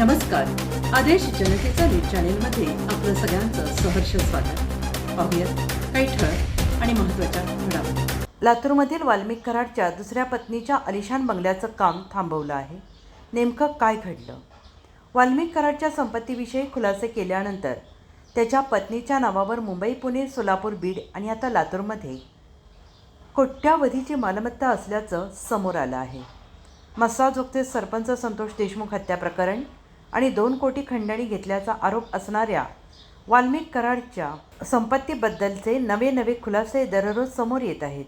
नमस्कार. आदेश जनतेचा न्यूज चॅनेलमध्ये आपलं सगळ्यांचं सहर्ष स्वागत. पाहूयात काही ठळक आणि महत्त्वाच्या घडामोडी. लातूरमधील वाल्मिक कराडच्या दुसऱ्या पत्नीच्या अलिशान बंगल्याचं काम थांबवलं आहे. नेमकं काय घडलं? वाल्मिक कराडच्या संपत्तीविषयी खुलासे केल्यानंतर त्याच्या पत्नीच्या नावावर मुंबई पुणे सोलापूर बीड आणि आता लातूरमध्ये कोट्यावधीची मालमत्ता असल्याचं समोर आलं आहे. मसाजोगचे सरपंच संतोष देशमुख हत्या प्रकरण आणि दोन कोटी खंडणी घेतल्याचा आरोप असणाऱ्या वाल्मिक कराडच्या संपत्तीबद्दलचे नवे नवे खुलासे दररोज समोर येत आहेत.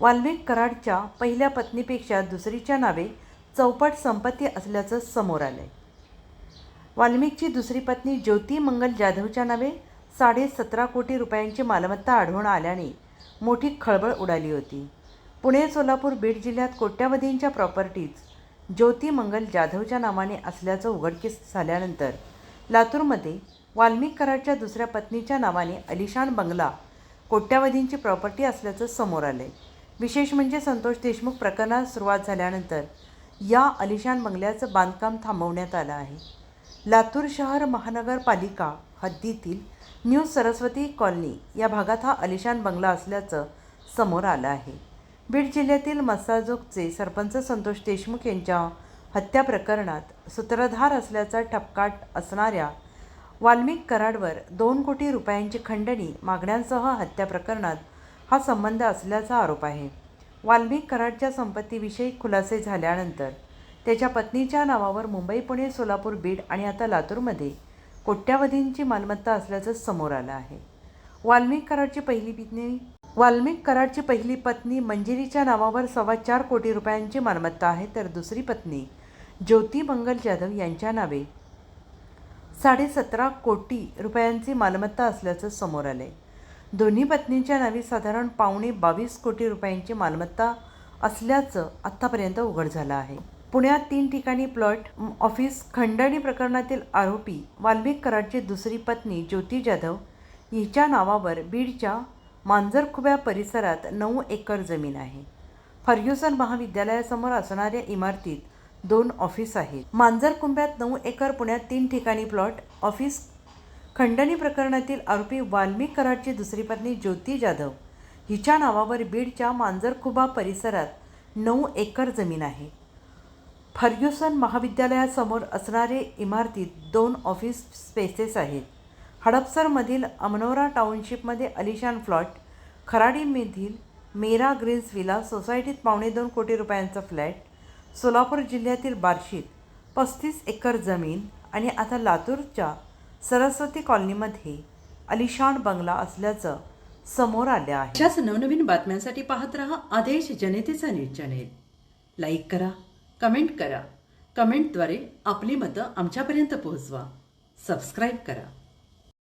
वाल्मिक कराडच्या पहिल्या पत्नीपेक्षा दुसरीच्या नावे चौपट संपत्ती असल्याचं समोर आलं आहे वाल्मिकची दुसरी पत्नी ज्योती मंगल जाधवच्या नावे साडे सतरा कोटी रुपयांची मालमत्ता आढळून आल्याने मोठी खळबळ उडाली होती. पुणे सोलापूर बीड जिल्ह्यात कोट्यावधींच्या प्रॉपर्टीज ज्योती मंगल जाधवच्या नावाने असल्याचं उघडकीस झाल्यानंतर लातूरमध्ये वाल्मिक कराडच्या दुसऱ्या पत्नीच्या नावाने अलिशान बंगला कोट्यावधींची प्रॉपर्टी असल्याचं समोर आलं आहे विशेष म्हणजे संतोष देशमुख प्रकरणात सुरुवात झाल्यानंतर या अलिशान बंगल्याचं बांधकाम थांबवण्यात आलं आहे. लातूर शहर महानगरपालिका हद्दीतील न्यू सरस्वती कॉलनी या भागात हा अलिशान बंगला असल्याचं समोर आलं आहे. बीड जिल्ह्यातील मसाजोगचे सरपंच संतोष देशमुख यांच्या हत्या प्रकरणात सूत्रधार असल्याचा ठपकाट असणाऱ्या वाल्मिक कराडवर दोन कोटी रुपयांची खंडणी मागण्यांसह हत्या प्रकरणात हा संबंध असल्याचा आरोप आहे. वाल्मिक कराडच्या संपत्तीविषयी खुलासे झाल्यानंतर त्याच्या पत्नीच्या नावावर मुंबई पुणे सोलापूर बीड आणि आता लातूरमध्ये कोट्यावधींची मालमत्ता असल्याचं समोर आलं आहे. वाल्मिक कराडची पहिली पत्नी वाल्मिक कराडची पहिली पत्नी मंजिरीच्या नावावर सव्वा चार कोटी रुपयांची मालमत्ता आहे तर दुसरी पत्नी ज्योती मंगल जाधव यांच्या नावे. साडेसतरा कोटी रुपयांची मालमत्ता असल्याचं समोर आलं आहे दोन्ही पत्नींच्या नावी साधारण पावणे बावीस कोटी रुपयांची मालमत्ता असल्याचं आत्तापर्यंत उघड झालं आहे. पुण्यात तीन ठिकाणी प्लॉट ऑफिस खंडणी प्रकरणातील आरोपी वाल्मिक कराडची दुसरी पत्नी ज्योती जाधव हिच्या नावावर बीडच्या मांजरखुब्या परिसरात नऊ एकर जमीन आहे. फर्ग्युसन महाविद्यालयासमोर असणाऱ्या इमारतीत दोन ऑफिस आहेत. मांजरकुंब्यात नऊ एकर पुण्यात तीन ठिकाणी प्लॉट ऑफिस खंडणी प्रकरणातील आरोपी वाल्मिक कराडची दुसरी पत्नी ज्योती जाधव हिच्या नावावर बीडच्या मांजरखुबा परिसरात नऊ एकर जमीन आहे. फर्ग्युसन महाविद्यालयासमोर असणारे इमारतीत दोन ऑफिस स्पेसेस आहेत. हडपसरमधील अमनोरा टाउनशिपमध्ये अलिशान फ्लॉट खराडीमधील मेरा ग्रीन्स विला सोसायटीत पावणे दोन कोटी रुपयांचा फ्लॅट सोलापूर जिल्ह्यातील बार्शीत पस्तीस एकर जमीन आणि आता लातूरच्या सरस्वती कॉलनीमध्ये अलिशान बंगला असल्याचं समोर आलं आहे. अशाच नवनवीन बातम्यांसाठी पाहत राहा आदेश जनतेचा न्यूज चॅनेल. लाईक करा कमेंट करा. कमेंटद्वारे आपली मतं आमच्यापर्यंत पोहोचवा. सबस्क्राईब करा.